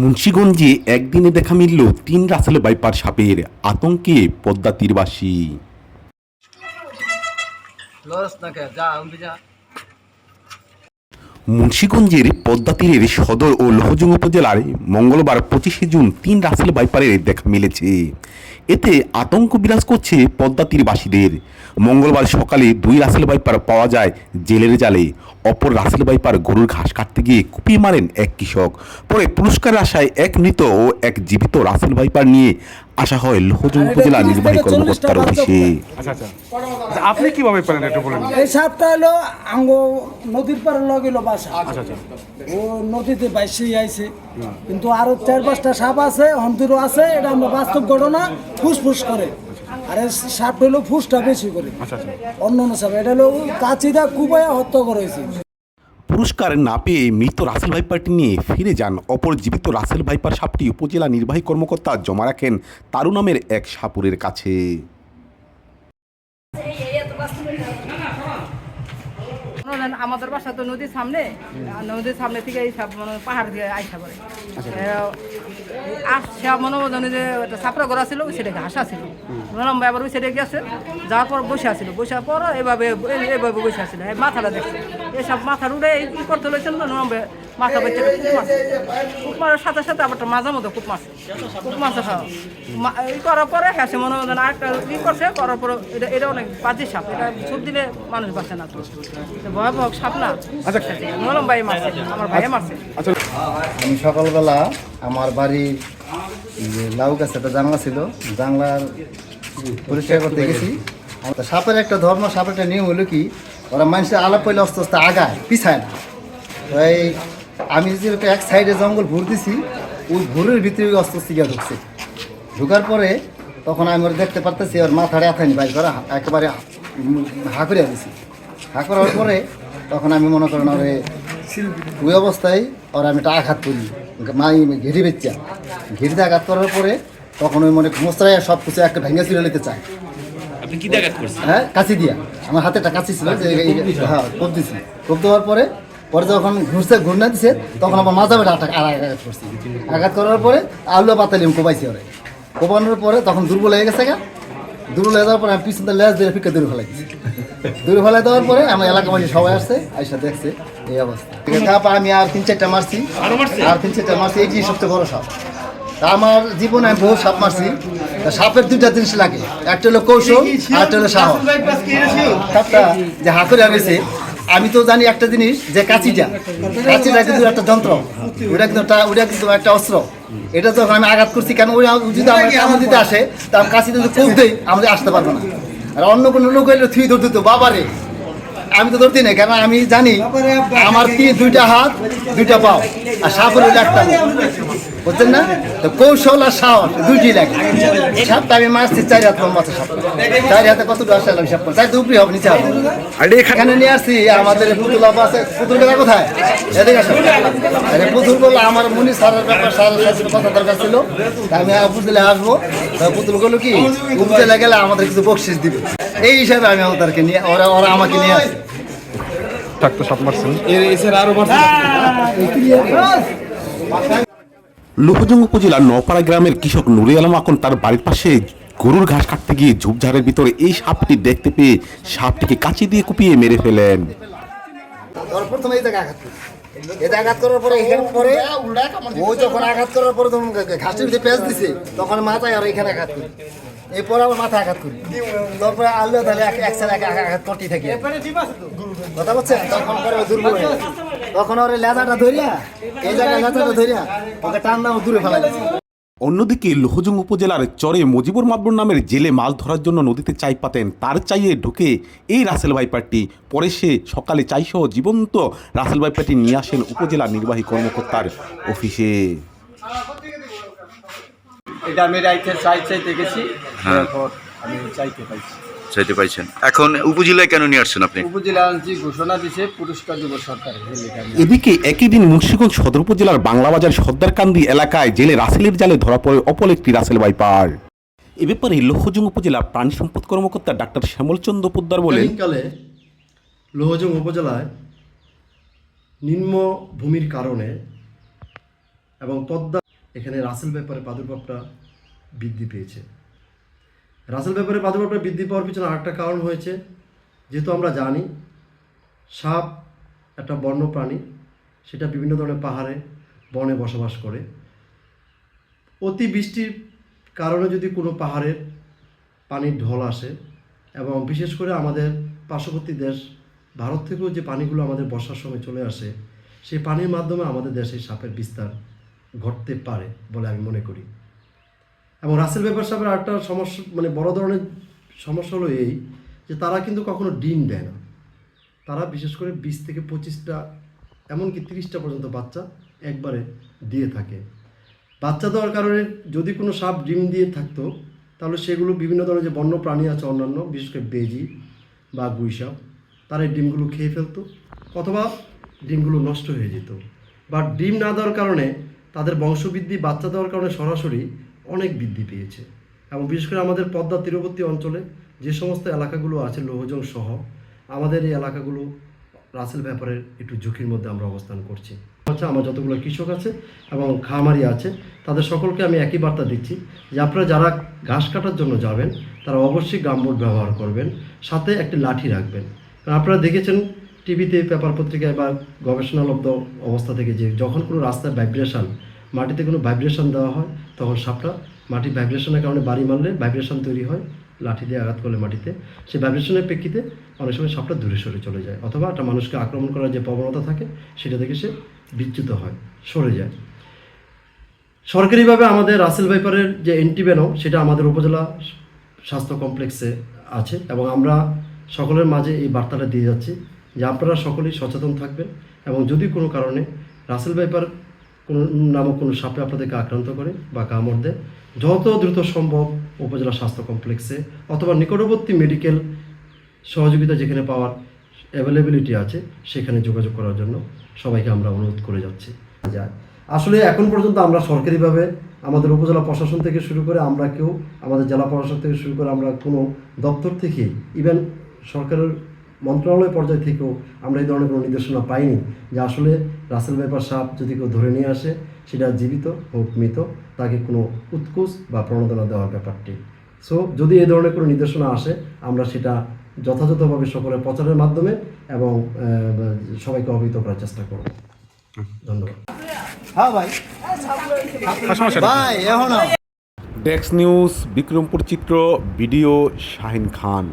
মুন্সীগঞ্জে একদিনে দেখা মিলল তিন রাসেল বাইপার সাপের আতঙ্কে পদ্মা তীরবাসী। মুন্সীগঞ্জের পদ্মা তীরের সদর ও লোহজং উপজেলার মঙ্গলবার পঁচিশে জুন তিন রাসেল বাইপারের দেখা মিলেছে। এতে আতঙ্ক বিরাজ করছে পদ্মা তীরবাসীদের মঙ্গলবার সকালে দুই রাসেল বাইপার পাওয়া যায় জেলের জালে। অপর রাসেল বাইপার গরুর ঘাস কাটতে গিয়ে কুপিয়ে মারেন এক কৃষক। পরে পুরস্কারের আশায় এক মৃত ও এক জীবিত রাসেল বাইপার নিয়ে আসা হয় লোহজং উপজেলা নির্বাহী কর্মকর্তার অফিসে। আচ্ছা আচ্ছা। আচ্ছা, আপনি কীভাবে পেলেন একটু বলেন? এই সাপটা হলো আঙ্গ নদীর পারে লগিল বাসা। আচ্ছা আচ্ছা। ও নদীতে বাইসে আইছে। কিন্তু আরও চার পাঁচটা সাপ আছে হন্তিরও আছে এটা আমরা বাস্তব ঘটনা ফুসফুস করে। আর এই সাপটা হলো ফুসটা বেশি করে। আচ্ছা আচ্ছা। অন্য অন্য সাপ এটা হলো কাচিদা কুবাইয়া হত্যা করা হয়েছে পুরস্কার না পেয়ে মৃত রাসেল ভাইপারটি নিয়ে ফিরে যান অপর জীবিত রাসেল ভাইপার সাপটি উপজেলা নির্বাহী কর্মকর্তা জমা রাখেন তারু নামের এক সাপুরের কাছে। মনে আমাদের বাসা তো নদীর সামনে আর নদীর সামনে থেকে এই সব মনে পাহাড় দিয়ে আইসা পড়ে। আসছে মনে হয় যে সাপড়া করা ছিল সেটা ঘাসা ছিল লম্বা এবার ওই সেটা গেছে যাওয়ার পর বসে আছিল। বসে পর এভাবে এইভাবে বসে আছিল। মাথাটা দেখছে। এসব মাথার উড়ে এই ই করতে লইছিল না লম্বা মাথা বেঁচে খুব মারছে খুব মারার সাথে সাথে আবার মাঝে মধ্যে খুব মারছে খুব মারছে খাওয়া ই করার পরে হ্যাঁ মনে যেন আরেকটা ই করছে। করার পরে এটা এটা অনেক বাজে সাপ। এটা ছুপ দিলে মানুষ বাঁচে না। তো এটা আচ্ছা। মলম ভাই মারছে আমার ভাইয়ে মারছে। আচ্ছা। আমি সকালবেলা আমার বাড়ির যে লাউ গাছে একটা জানলা ছিল জানলার পরিষ্কার করতে গেছি। আমার তো সাপের একটা ধর্ম সাপের একটা নিয়ম হলো কি ওরা মানুষের আলাপ পেলে আস্তে আস্তে আগায় পিছায় না। তাই আমি যে একটা এক সাইডে জঙ্গল ভর দিছি ওই ভোরের ভিতরে ওই অস্ত্র গিয়ে ঢুকছে। ঢুকার পরে তখন আমি ওর দেখতে পারতেছি ওর মাথাটা এথানি বাইর করা একেবারে হা করে দিছি। হা করার পরে তখন আমি মনে করেন ওরে ওই অবস্থায় ওর আমি একটা আঘাত করি। মাই ঘেরি বেচ্চা ঘেরিতে আঘাত করার পরে তখন ওই মনে মোস্তায় সব কিছু একটা ভেঙে ছিঁড়ে নিতে চায়। হ্যাঁ কাছি দিয়া। আমার হাতে একটা কাছি ছিল যে হ্যাঁ কোপ দিছি। কোপ দেওয়ার পরে পরে যখন ঘুরছে ঘুরনা দিছে তখন আমার মাথা বেটা আঘাত আঘাত করছি। আঘাত করার পরে আলু পাতালি আমি কোপাইছি ওরে। কোপানোর পরে তখন দুর্বল হয়ে গেছে গা। দুর্বল হয়ে যাওয়ার পরে আমি পিছন লেজ দিয়ে ফিকে দূরে ফেলাই দিছি। দূরে দেওয়ার পরে আমার এলাকাবাসী সবাই আসছে আইসা দেখছে এই অবস্থা। তারপর আমি আর তিন চারটা মারছি। আর তিন চারটা মারছি এই যে সবচেয়ে বড় সাপ। তা আমার জীবনে আমি বহু সাপ মারছি। তা সাপের দুইটা জিনিস লাগে। একটা হলো কৌশল আর একটা হলো সাহস। সাপটা যে হাতুড়ে রয়েছে আমি তো জানি একটা জিনিস যে কাঁচিটা। কাঁচিটা কিন্তু একটা যন্ত্র। ওটা কিন্তু ওটা কিন্তু একটা অস্ত্র। এটা যখন আমি আঘাত করছি কেন? ওই যদি আমার দিতে আসে তা কাঁচিটা যদি কোপ দেই আমাদের আসতে পারব না। আর অন্য কোনো লোক এলে থুই ধরতে তো বাবারে আমি তো ধরতে না কারণ আমি জানি আমার কি দুইটা হাত দুইটা পাও আর সাপের ডাক্তার একটা। বুঝছেন না? তো কৌশল আর সাহস দুইটি লাগে। সাপটা আমি মারছি চারি হাত আছে সাপটা চারি হাতে কত আসলে আমি সাপ চাই তো উপরে হবে নিচে হবে। এখানে নিয়ে আসছি আমাদের পুতুল আছে। পুতুল বেলা কোথায়? এদিকে আসো। আরে পুতুল বলল আমার মুনি সারের ব্যাপার সারের সাথে কথা দরকার ছিল। তা আমি উপজেলে আসব। তা পুতুল বলল কি উপজেলে গেলে আমাদের কিছু বকশিস দিবে। এই হিসাবে আমি ওদেরকে নিয়ে ওরা ওরা আমাকে নিয়ে আসছে ডাক্তার সাপ মারছেন। লোহজং উপজেলার নপাড়া গ্রামের কৃষক নুরে আলম আকন তার বাড়ির পাশে গরুর ঘাস কাটতে গিয়ে ঝোপঝাড়ের ভিতরে এই সাপটি দেখতে পেয়ে সাপটিকে কাঁচি দিয়ে কুপিয়ে মেরে ফেলেন। আঘাত করি। আঘাত করার পরে এখানে যখন আঘাত করার পরে তখন তখন মাথায় আর এখানে বলছেন। তখন ওর লেজাটা ধরিয়া এই জায়গায় লেজাটা ধরিয়া ওকে টান দূরে দিছে অন্যদিকে লোহজং উপজেলার চরে মজিবুর মাতবর নামের জেলে মাছ ধরার জন্য নদীতে চাই পাতেন তার চাইয়ে ঢুকে এই রাসেল ভাইপারটি। পরে সে সকালে চাইসহ জীবন্ত রাসেল ভাইপারটি নিয়ে আসেন উপজেলা নির্বাহী কর্মকর্তার অফিসে। এটা আমি রাইতে চাই চাইতে গেছি। হ্যাঁ। আমি চাইতে পাইছি। চাইতে পাইছেন এখন উপজেলায় কেন নিয়ে আসছেন আপনি? উপজেলা আনছি ঘোষণা দিছে পুরস্কার দিব সরকার। এদিকে একই দিন মুন্সিগঞ্জ সদর উপজেলার বাংলাবাজার সর্দারকান্দি এলাকায় জেলে রাসেলের জালে ধরা পড়ে অপর একটি রাসেল বাইপার এ ব্যাপারে লক্ষ্যজং উপজেলা প্রাণী সম্পদ কর্মকর্তা ডাক্তার শ্যামলচন্দ্র পোদ্দার বলেন কালে লোহজং উপজেলায় নিম্ন ভূমির কারণে এবং পদ্মা এখানে রাসেল ব্যাপারে প্রাদুর্ভাবটা বৃদ্ধি পেয়েছে। রাসেল ব্যাপারে প্রাদুর্ভাবটা বৃদ্ধি পাওয়ার পিছনে আরেকটা কারণ হয়েছে, যেহেতু আমরা জানি সাপ একটা বন্য প্রাণী সেটা বিভিন্ন ধরনের পাহাড়ে, বনে বসবাস করে। অতি বৃষ্টির কারণে যদি কোনো পাহাড়ের পানির ঢল আসে এবং বিশেষ করে আমাদের পার্শ্ববর্তী দেশ, ভারত থেকেও যে পানিগুলো আমাদের বর্ষার সময় চলে আসে, সেই পানির মাধ্যমে আমাদের দেশে সাপের বিস্তার ঘটতে পারে বলে আমি মনে করি। এবং রাসেল ব্যাপার সাপের আরেকটা সমস্যা মানে বড় ধরনের সমস্যা হলো এই যে তারা কিন্তু কখনো ডিম দেয় না। তারা বিশেষ করে বিশ থেকে পঁচিশটা, এমনকি তিরিশটা পর্যন্ত বাচ্চা একবারে দিয়ে থাকে। বাচ্চা দেওয়ার কারণে যদি কোনো সাপ ডিম দিয়ে থাকতো, তাহলে সেগুলো বিভিন্ন ধরনের যে বন্য প্রাণী আছে অন্যান্য, বিশেষ করে বেজি বা গুই সাপ তারা এই ডিমগুলো খেয়ে ফেলতো, অথবা ডিমগুলো নষ্ট হয়ে যেত। বা ডিম না দেওয়ার কারণে তাদের বংশবৃদ্ধি বাচ্চা দেওয়ার কারণে সরাসরি অনেক বৃদ্ধি পেয়েছে। এবং বিশেষ করে আমাদের পদ্মা তীরবর্তী অঞ্চলে যে সমস্ত এলাকাগুলো আছে লৌহজং সহ, আমাদের এই এলাকাগুলো রাসেল ব্যাপারের একটু ঝুঁকির মধ্যে আমরা অবস্থান করছি। হচ্ছে আমার যতগুলো কৃষক আছে এবং খামারি আছে, তাদের সকলকে আমি একই বার্তা দিচ্ছি যে আপনারা যারা ঘাস কাটার জন্য যাবেন, তারা অবশ্যই গামবোর্ড ব্যবহার করবেন, সাথে একটি লাঠি রাখবেন। কারণ আপনারা দেখেছেন টিভিতে, পেপার পত্রিকায় বা গবেষণালব্ধ অবস্থা থেকে যে যখন কোনো রাস্তায় ভাইব্রেশন মাটিতে কোনো ভাইব্রেশন দেওয়া হয়, তখন সাপটা মাটি ভাইব্রেশনের কারণে বাড়ি মারলে ভাইব্রেশন তৈরি হয়, লাঠি দিয়ে আঘাত করলে মাটিতে। সেই ভাইব্রেশনের প্রেক্ষিতে অনেক সময় সাপটা দূরে সরে চলে যায়, অথবা একটা মানুষকে আক্রমণ করার যে প্রবণতা থাকে, সেটা থেকে সে বিচ্যুত হয়, সরে যায়। সরকারিভাবে আমাদের রাসেল ভাইপারের যে অ্যান্টিভেনম সেটা আমাদের উপজেলা স্বাস্থ্য কমপ্লেক্সে আছে, এবং আমরা সকলের মাঝে এই বার্তাটা দিয়ে যাচ্ছি যে আপনারা সকলেই সচেতন থাকবেন, এবং যদি কোনো কারণে রাসেল ভাইপার কোনো নামক কোনো সাপে আপনাদেরকে আক্রান্ত করে বা কামড় দেয়। যত দ্রুত সম্ভব উপজেলা স্বাস্থ্য কমপ্লেক্সে অথবা নিকটবর্তী মেডিকেল সহযোগিতা যেখানে পাওয়ার অ্যাভেলেবিলিটি আছে, সেখানে যোগাযোগ করার জন্য সবাইকে আমরা অনুরোধ করে যাচ্ছি। যায় আসলে এখন পর্যন্ত আমরা সরকারিভাবে আমাদের উপজেলা প্রশাসন থেকে শুরু করে আমরা কেউ আমাদের জেলা প্রশাসন থেকে শুরু করে আমরা কোনো দপ্তর থেকে ইভেন সরকারের মন্ত্রণালয় পর্যায় থেকেও আমরা এই ধরনের কোনো নির্দেশনা পাইনি যে আসলে রাসেল ব্যাপার সাপ যদি কেউ ধরে নিয়ে আসে সেটা জীবিত হোক মৃত তাকে কোনো উৎকুচ বা প্রণোদনা দেওয়ার ব্যাপারটি। সো যদি এই ধরনের কোনো নির্দেশনা আসে আমরা সেটা যথাযথভাবে সকলের প্রচারের মাধ্যমে এবং সবাইকে অবহিত করার চেষ্টা করব। ধন্যবাদ। হ্যাঁ ভাই। ভাই এখন। ডেক্স নিউজ বিক্রমপুর চিত্র ভিডিও শাহিন খান।